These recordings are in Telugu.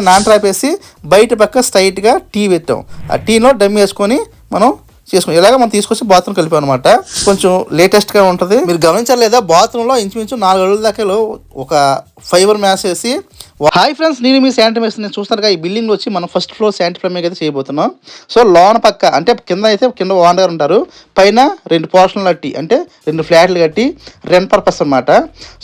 నాన్ ట్రాప్ వేసి బయట పక్క స్ట్రైట్గా టీ పెట్టాం ఆ టీలో డమ్ వేసుకొని మనం చేసుకుని ఇలాగ మనం తీసుకొచ్చి బాత్రూమ్ కలిపాం అనమాట కొంచెం లేటెస్ట్గా ఉంటుంది. మీరు గమనించాలి లేదా బాత్రూంలో ఇంచుమించు నాలుగు అడుగుల దాకా ఒక ఫైబర్ మ్యాస్ వేసి హాయ్ ఫ్రెండ్స్ నేను మీ శాంటి మేస్ నేను చూస్తారుగా ఈ బిల్డింగ్ వచ్చి మనం ఫస్ట్ ఫ్లోర్ శాంటి ఫ్లమింగ్ అయితే చేయబోతున్నాం. సో లోన పక్క అంటే కింద అయితే కింద ఓనర్ ఉంటారు. పైన రెండు పోర్షన్లు కట్టి అంటే రెండు ఫ్లాట్లు కట్టి రెంట్ పర్పస్ అనమాట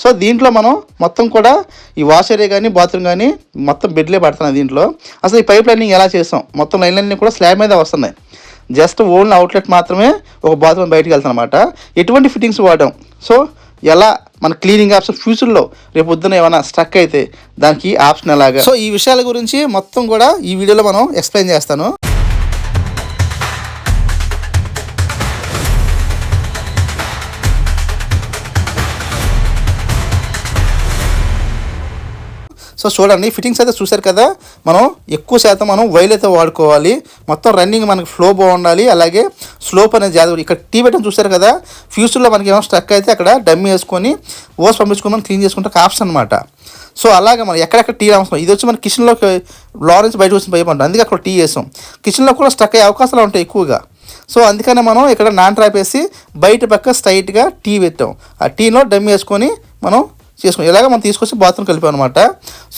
సో దీంట్లో మనం మొత్తం కూడా ఈ వాష్ ఏరియా కానీ బాత్రూమ్ కానీ మొత్తం బెడ్లే పడుతున్నాయి దీంట్లో. అసలు ఈ పైప్ లైనింగ్ ఎలా చేస్తాం? మొత్తం లైన్లన్నీ కూడా స్లాబ్ మీద వస్తున్నాయి. జస్ట్ ఓన్లీ అవుట్లెట్ మాత్రమే ఒక బాత్రూమ్ బయటకు వెళ్తాను అనమాట ఎటువంటి ఫిట్టింగ్స్ వాడాం సో ఎలా మన క్లీనింగ్ ఆప్షన్ ఫ్యూచర్లో రేపు పొద్దున ఏమైనా స్ట్రక్ అయితే దానికి ఆప్షన్ ఎలాగా? సో ఈ విషయాల గురించి మొత్తం కూడా ఈ వీడియోలో మనం ఎక్స్ప్లెయిన్ చేస్తాను. సో చూడండి ఫిట్టింగ్స్ అయితే చూశారు కదా మనం ఎక్కువ శాతం మనం వైల్ అయితే వాడుకోవాలి. మొత్తం రన్నింగ్ మనకి ఫ్లో బాగుండాలి. అలాగే స్లోప్ అనేది జాగ్రత్త ఇక్కడ టీ పెట్టడం చూశారు కదా ఫ్యూచర్లో మనకి ఏమైనా స్ట్రక్ అయితే అక్కడ డమ్మి వేసుకొని ఓస్ పంపించుకొని మనం క్లీన్ చేసుకుంటే ఆప్షన్ అనమాట సో అలాగే మనం ఎక్కడెక్కడ టీ అవసరం ఇది వచ్చి మన కిచెన్లోకి లారెన్స్ బయట వచ్చిన పైపు అంటాం అందుకే అక్కడ టీ వేసాం. కిచెన్లో కూడా స్ట్రక్ అయ్యే అవకాశాలు ఉంటాయి ఎక్కువగా. సో అందుకనే మనం ఇక్కడ నాన్ ట్రాప్ వేసి బయట పక్క స్ట్రైట్గా టీ పెట్టాం. ఆ టీలో డమ్ వేసుకొని మనం చేసుకుని ఇలాగ మనం తీసుకొచ్చి బాత్రూమ్ కలిపాం అనమాట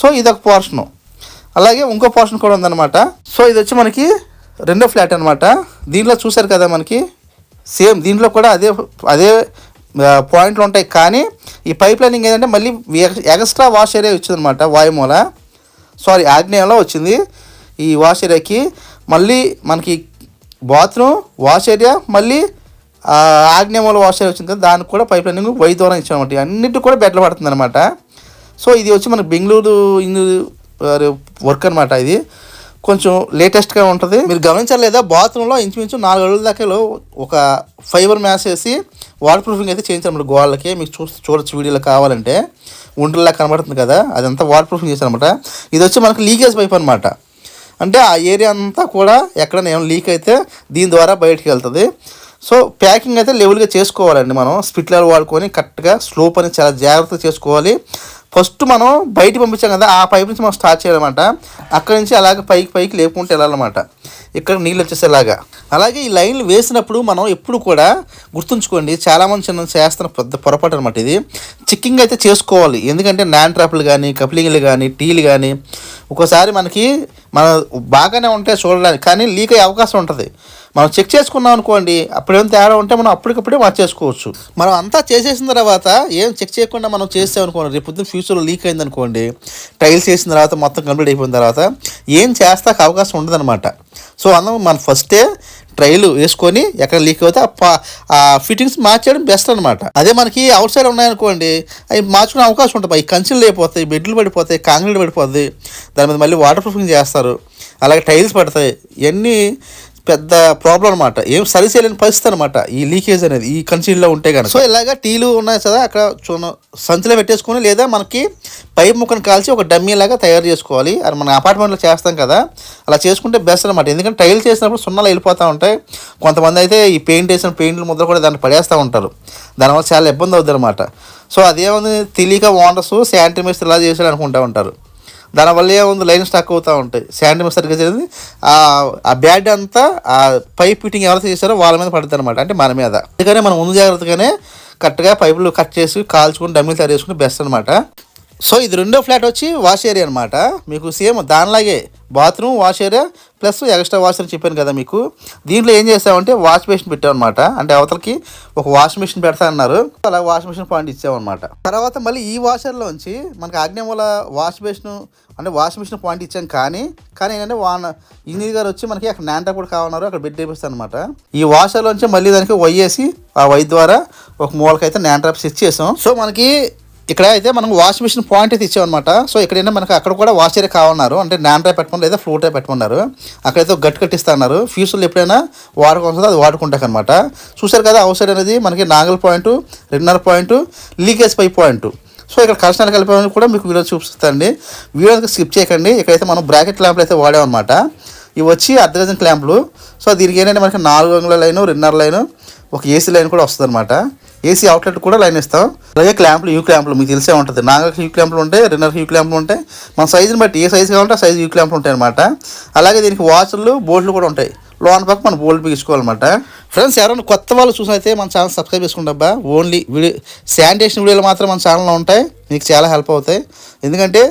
సో ఇది ఒక పోర్షను అలాగే ఇంకో పోర్షన్ కూడా ఉందన్నమాట. సో ఇది వచ్చి మనకి రెండో ఫ్లాట్ అనమాట దీంట్లో చూశారు కదా మనకి? సేమ్ దీంట్లో కూడా అదే అదే పాయింట్లు ఉంటాయి. కానీ ఈ పైప్ లైనింగ్ ఏంటంటే మళ్ళీ ఎక్స్ట్రా వాష్ ఏరియా వచ్చిందనమాట వాయుమూల. సారీ ఆగ్నేయంలో వచ్చింది ఈ వాష్ ఏరియాకి మళ్ళీ మనకి బాత్రూమ్ వాష్ ఏరియా మళ్ళీ ఆగ్నేయమూల వాషర్ వాష్ వచ్చింది కదా దానికి కూడా పైప్ లైనింగ్ వై ద్వారా ఇచ్చామన్నమాట అన్నిటి కూడా బెడ్లు పడుతుంది అనమాట సో ఇది వచ్చి మనకి బెంగళూరు ఇందు వర్క్ అనమాట ఇది. కొంచెం లేటెస్ట్గా ఉంటుంది. మీరు గమనించలేదా? బాత్రూంలో ఇంచుమించు నాలుగు అడుగుల దాకా ఒక ఫైబర్ మ్యాస్ వేసి వాటర్ ప్రూఫింగ్ అయితే చేయించారు గోళ్ళకి మీకు చూ చూడొచ్చు వీడియోలో కావాలంటే. ఒంటిలా కనబడుతుంది కదా అదంతా వాటర్ ప్రూఫింగ్ చేశారనమాట ఇది వచ్చి మనకి లీకేజ్ పైప్ అనమాట అంటే ఆ ఏరియా అంతా కూడా ఎక్కడైనా ఏమైనా లీక్ అయితే దీని ద్వారా బయటికి వెళ్తుంది. సో ప్యాకింగ్ అయితే లెవెల్గా చేసుకోవాలండి మనం. స్పిట్లర్ వాడుకొని కరెక్ట్గా స్లోప్ అని చాలా జాగ్రత్తగా చేసుకోవాలి. ఫస్ట్ మనం బయట పంపించాం కదా ఆ పైప్ నుంచి మనం స్టార్ట్ చేయాలన్నమాట. అక్కడి నుంచి అలాగే పైకి పైకి లేపుకుంటూ వెళ్ళాలన్నమాట. ఇక్కడ నీళ్ళు వచ్చేసేలాగా. అలాగే ఈ లైన్లు వేసినప్పుడు మనం ఎప్పుడు కూడా గుర్తుంచుకోండి చాలామంది చిన్న చేస్తున్న పెద్ద పొరపాటు అనమాట ఇది. చిక్కింగ్ అయితే చేసుకోవాలి. ఎందుకంటే నాన్ ట్రాప్లు కానీ కప్లింగ్లు కానీ టీలు కానీ ఒక్కోసారి మనకి మన బాగానే ఉంటాయి చూడడానికి కానీ లీక్ అయ్యే అవకాశం ఉంటుంది. మనం చెక్ చేసుకున్నాం అనుకోండి అప్పుడేం తేడా ఉంటే మనం అప్పటికప్పుడే మార్చేసుకోవచ్చు మనం అంతా చేసేసిన తర్వాత ఏం చెక్ చేయకుండా మనం చేసాం అనుకోండి రేపు పొద్దున్న ఫ్యూచర్లో లీక్ అయింది అనుకోండి టైల్స్ వేసిన తర్వాత మొత్తం కంప్లీట్ అయిపోయిన తర్వాత ఏం చేస్తాక అవకాశం ఉండదన్నమాట. సో అందరం మనం ఫస్టే ట్రైలు వేసుకొని ఎక్కడ లీక్ అవుతే ఆ ఫిట్టింగ్స్ మార్చేయడం బెస్ట్ అనమాట అదే మనకి అవుట్ సైడ్ ఉన్నాయనుకోండి అవి మార్చుకునే అవకాశం ఉంటుంది. ఈ కంచెలు లేకపోతాయి బెడ్లు పడిపోతాయి కాంక్రీట్ పడిపోద్ది దాని మీద మళ్ళీ వాటర్ ప్రూఫింగ్ చేస్తారు అలాగే టైల్స్ పడతాయి ఇవన్నీ పెద్ద ప్రాబ్లం అనమాట ఏం సరి చేయలేని పరిస్థితి అనమాట ఈ లీకేజ్ అనేది ఈ కన్సీల్లో ఉంటే కనుక సో ఇలాగ టీలు ఉన్నాయి కదా అక్కడ చూన సంచిలో పెట్టేసుకొని లేదా మనకి పైప్ ముక్కను కాల్చి ఒక డమ్మీ లాగా తయారు చేసుకోవాలి. అది మన అపార్ట్మెంట్లో చేస్తాం కదా అలా చేసుకుంటే బెస్ట్ అనమాట ఎందుకంటే టైల్ చేసినప్పుడు సున్నాలు వెళ్ళిపోతూ ఉంటాయి. కొంతమంది అయితే ఈ పెయింట్ వేసిన పెయింట్లు ముద్ర కూడా దాన్ని పడేస్తూ ఉంటారు. దానివల్ల చాలా ఇబ్బంది అవుతుంది అనమాట సో అదేముంది తెలియక ఓనర్స్ శానిటైజర్ ఇలా చేశారు అనుకుంటూ ఉంటారు. దానివల్ల ఏముంది? లైన్ స్టాక్ అవుతూ ఉంటాయి. శాండ్ సరిగ్గా జరిగింది. ఆ బ్యాడ్ అంతా ఆ పైప్ ఫిట్టింగ్ ఎవరైతే చేశారో వాళ్ళ మీద పడుతుంది అనమాట అంటే మన మీద. అందుకనే మనం ముందు జాగ్రత్తగానే కరెక్ట్గా పైపులు కట్ చేసి కాల్చుకుని డమ్మీలు తయారు చేసుకుని బెస్ట్ అనమాట సో ఇది రెండో ఫ్లాట్ వచ్చి వాష్ ఏరియా అనమాట మీకు same దానిలాగే bathroom wash area plus extra wash అని చెప్పాను కదా మీకు. దీంట్లో ఏం చేసామంటే వాష్ మెషిన్ పెట్టామన్నమాట. అంటే అవతలకి ఒక వాష్ మెషిన్ పెడతా అన్నారు అలా వాష్ మెషిన్ పాయింట్ ఇచ్చామన్నమాట. తర్వాత మళ్ళీ ఈ వాషర్లోంచి మనకి ఆగ్నేయమూల వాష్ మెషిన్ అంటే వాష్ మెషిన్ పాయింట్ ఇచ్చాం కానీ కానీ ఏంటంటే వాన ఇంజనీర్ గారు వచ్చి మనకి అక్కడ నాంటా కూడా కావాలన్నారు అక్కడ బెడ్ వేపిస్తాను అనమాట ఈ వాషర్లోంచి మళ్ళీ దానికి వయ్యేసి ఆ వై ద్వారా ఒక మూలకైతే నాన్ సెట్ చేసాం. సో మనకి ఇక్కడ అయితే మనం వాష్ మిషన్ పాయింట్ అయితే ఇచ్చామన్నమాట. సో ఇక్కడ మనకి అక్కడ కూడా వాష్ ఏరియా కావాలన్నారు. అంటే నాన్ డ్రై పెట్టమని లేదా ఫ్లూ డ్రై పెట్టుకున్నారు. అక్కడైతే గట్టు కట్టిస్తా అన్నారు ఫ్యూచర్లో ఎప్పుడైనా వాడుకోవాల్సిందో అది వాడుకుంటాక అనమాట చూసారు కదా అవుట్ సైడ్ అనేది మనకి నాగల్ పాయింట్ రెండున్నర పాయింట్ లీకేజ్ పై పాయింట్. సో ఇక్కడ కలెక్షన్లు కలిపి కూడా మీకు వీడియో చూపిస్తానండి. వీడియో స్కిప్ చేయకండి. ఇక్కడైతే మనం బ్రాకెట్ ల్యాంప్లు అయితే వాడామన్నమాట. ఇవి వచ్చి అర్ధ క్లాంపులు సో దీనికి ఏంటంటే మనకి నాలుగు అంగుళ లైను రెండున్నర లైను ఒక ఏసీ లైన్ కూడా వస్తుంది అనమాట ఏసీ అవుట్లెట్ కూడా లైన్ ఇస్తాం. అలాగే క్లాంపులు యూ క్లాంపులు మీకు తెలిసే ఉంటుంది. నాగర్ యూ క్లాంపులు ఉంటాయి రిన్నర్ యూ క్లాంపులు ఉంటాయి. మన సైజుని బట్టి ఏ సైజు కావాలంటే ఆ సైజు యూ క్లాంపులు ఉంటాయి అనమాట అలాగే దీనికి వాచ్లు బోల్ట్లు కూడా ఉంటాయి. లోన పక్క మనం బోల్డ్ బిగించుకోవాలన్నమాట. ఫ్రెండ్స్ ఎవరైనా కొత్త వాళ్ళు చూసినైతే మన ఛానల్ సబ్స్క్రైబ్ చేసుకుంటాబ్బా ఓన్లీ వీడియో శానిటేషన్ వీడియోలు మాత్రం మన ఛానల్లో ఉంటాయి. మీకు చాలా హెల్ప్ అవుతాయి. ఎందుకంటే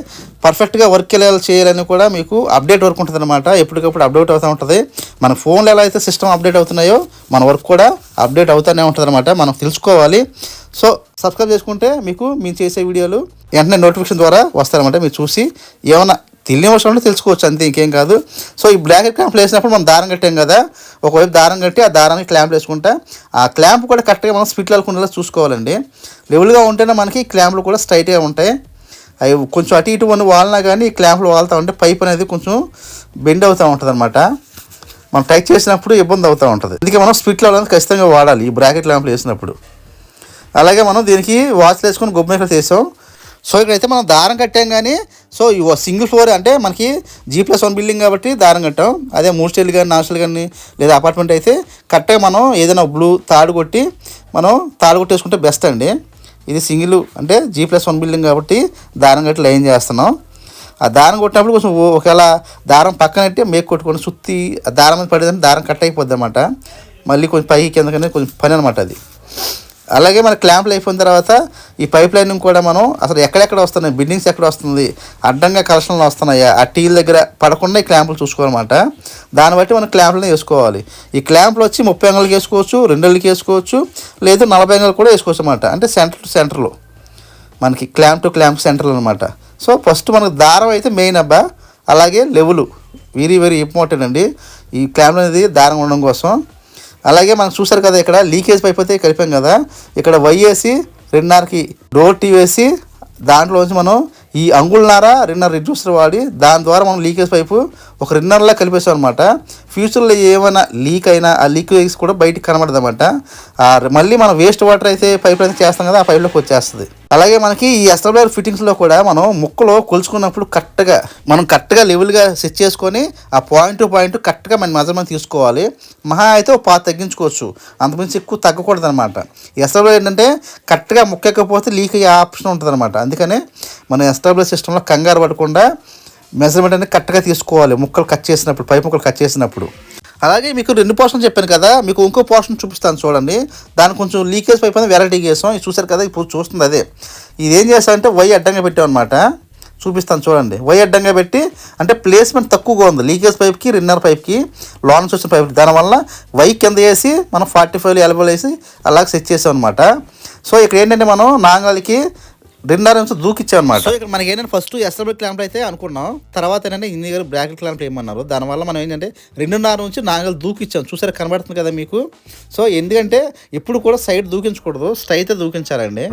పర్ఫెక్ట్గా వర్క్ ఎలా చేయాలని కూడా మీకు అప్డేట్ వర్క్ ఉంటుంది అనమాట ఎప్పటికప్పుడు అప్డేట్ అవుతూ ఉంటుంది. మన ఫోన్లో ఎలా అయితే సిస్టమ్ అప్డేట్ అవుతున్నాయో మన వర్క్ కూడా అప్డేట్ అవుతూనే ఉంటుంది అనమాట మనం తెలుసుకోవాలి. సో సబ్స్క్రైబ్ చేసుకుంటే మీకు మేము చేసే వీడియోలు వెంటనే నోటిఫికేషన్ ద్వారా వస్తారన్నమాట మీరు చూసి ఏమైనా తెలియని అవసరం తెలుసుకోవచ్చు అంతే ఇంకేం కాదు. సో ఈ బ్లాకెట్ క్లాంప్ వేసినప్పుడు మనం దారం కట్టాం కదా ఒకవైపు దారం కట్టి ఆ దారానికి క్లాంప్ వేసుకుంటా ఆ క్లాంప్ కూడా కరెక్ట్గా మనం స్పిట్ వెళ్ళకుండా చూసుకోవాలండి. లెవెల్గా ఉంటేనే మనకి క్లాంప్లు కూడా స్ట్రైట్గా ఉంటాయి. అవి కొంచెం అటు ఇటు వన్ వాలినా కానీ ఈ క్లాంప్లు వాళ్తూ ఉంటే పైప్ అనేది కొంచెం బెండ్ అవుతూ ఉంటుంది అనమాట మనం టైట్ చేసినప్పుడు ఇబ్బంది అవుతూ ఉంటుంది. అందుకే మనం స్పిట్లో అనేది ఖచ్చితంగా వాడాలి ఈ బ్రాకెట్ ల్యాంప్లు వేసినప్పుడు. అలాగే మనం దీనికి వాచ్లు వేసుకొని గొప్ప తీసాం? సో ఇక్కడైతే మనం దారం కట్టాం కానీ సో ఈ సింగిల్ ఫ్లోర్ అంటే మనకి జీ ప్లస్ వన్ బిల్డింగ్ కాబట్టి దారం కట్టాం. అదే మూడు స్టైల్ కానీ నాన్ స్టైల్ కానీ లేదా అపార్ట్మెంట్ అయితే కరెక్ట్గా మనం ఏదైనా బ్లూ తాడు కొట్టి మనం తాడు కొట్టేసుకుంటే బెస్ట్ అండి. ఇది సింగిల్ అంటే జీ ప్లస్ వన్ బిల్డింగ్ కాబట్టి దారం కట్టి లైన్ చేస్తున్నాం. ఆ దారం కొట్టినప్పుడు కొంచెం ఒకవేళ దారం పక్కన పెట్టి మేక్ కొట్టుకొని సుత్తి ఆ దారం మీద పడేదని దారం కట్ అయిపోద్ది అనమాట మళ్ళీ కొంచెం పైకి కిందకనే కొంచెం పని అనమాట అది. అలాగే మన క్లాంప్లు అయిపోయిన తర్వాత ఈ పైప్ లైనింగ్ కూడా మనం అసలు ఎక్కడెక్కడ వస్తున్నాయి? బిల్డింగ్స్ ఎక్కడ వస్తుంది? అడ్డంగా కలెక్షన్లు వస్తున్నాయా? ఆ టీల దగ్గర పడకుండా ఈ క్లాంపులు చూసుకోవాలన్నమాట. దాన్ని బట్టి మనం క్లాంపులను వేసుకోవాలి. ఈ క్లాంపులు వచ్చి ముప్పై అంగళ్ళకి వేసుకోవచ్చు రెండు వేసుకోవచ్చు లేదు నలభై అంగళ్ళు కూడా వేసుకోవచ్చు అనమాట అంటే సెంటర్ టు సెంటర్లో మనకి క్లాంప్ టు క్లాంప్ సెంటర్లు అనమాట సో ఫస్ట్ మనకు దారం అయితే మెయిన్ అబ్బా. అలాగే లెవెలు వెరీ వెరీ ఇంపార్టెంట్ అండి. ఈ క్లాంప్ అనేది దారం ఉండడం కోసం అలాగే మనం చూసారు కదా ఇక్కడ లీకేజ్ పైప్ అయితే కలిపాం కదా. ఇక్కడ వై రెండున్నరకి డోర్ టీ వేసి దాంట్లోంచి మనం ఈ అంగుళనార రిన్నర్ రిడ్యూసర్ వాడి దాని ద్వారా మనం లీకేజ్ పైపు ఒక రిన్నర్లా కలిపేసాం అనమాట ఫ్యూచర్లో ఏమైనా లీక్ అయినా ఆ లీకేజ్ కూడా బయటికి కనబడదు అనమాట మళ్ళీ మనం వేస్ట్ వాటర్ అయితే పైప్ అయితే చేస్తాం కదా ఆ పైప్లోకి వచ్చేస్తుంది. అలాగే మనకి ఈ ఎస్టబ్లర్ ఫిట్టింగ్స్లో కూడా మనం ముక్కలో కొలుచుకున్నప్పుడు కరెక్ట్గా మనం కరెక్ట్గా లెవెల్గా సెట్ చేసుకొని ఆ పాయింట్ టు పాయింట్ కరెక్ట్గా మన మెజర్మెంట్ తీసుకోవాలి. మహా అయితే ఒక పాత తగ్గించుకోవచ్చు. అంతకుమించి ఎక్కువ తగ్గకూడదు అనమాట ఎస్టబ్లర్ ఏంటంటే కరెక్ట్గా ముక్కకపోతే లీక్ అయ్యే ఆప్షన్ ఉంటుంది అనమాట అందుకనే మన ఎస్టాబ్లిష్ సిస్టంలో కంగారు పడకుండా మెజర్మెంట్ అనేది కరెక్ట్గా తీసుకోవాలి. ముక్కలు కట్ చేసినప్పుడు పై ముక్కలు కట్ చేసినప్పుడు. అలాగే మీకు రెండు పోర్షన్ చెప్పాను కదా మీకు ఇంకో పోర్షన్ చూపిస్తాను చూడండి. దాని కొంచెం లీకేజ్ పైప్ అనేది వెరైటీ చేసాం. ఇది చూసారు కదా ఇప్పుడు చూస్తుంది అదే. ఇది ఏం చేస్తామంటే వై అడ్డంగా పెట్టాం అనమాట చూపిస్తాను చూడండి. వై అడ్డంగా పెట్టి అంటే ప్లేస్మెంట్ తక్కువగా ఉంది. లీకేజ్ పైప్కి రిన్నర్ పైప్కి లోన్ వచ్చిన పైప్ దానివల్ల వై కింద వేసి మనం ఫార్టీ ఫైవ్ ఎలబల్ వేసి అలాగ సెట్ చేసాం అనమాట సో ఇక్కడ ఏంటంటే మనం నాంగల్కి రెండున్నర నుంచి దూకిచ్చా అనమాట సో ఇక్కడ మనకి ఏంటంటే ఫస్ట్ ఎస్ఎల్బీ క్లాంప్ అయితే అనుకున్నాం. తర్వాత ఏంటంటే ఇన్ని గారు బ్రాకెట్ క్లాంప్ ఏమన్నారు? దానివల్ల మనం ఏంటంటే రెండున్నర నుంచి నాగలు దూకిచ్చాం. చూసారా కనబడుతుంది కదా మీకు? సో ఎందుకంటే ఎప్పుడు కూడా సైడ్ దూకించకూడదు స్ట్రైతే దూకించాలండి.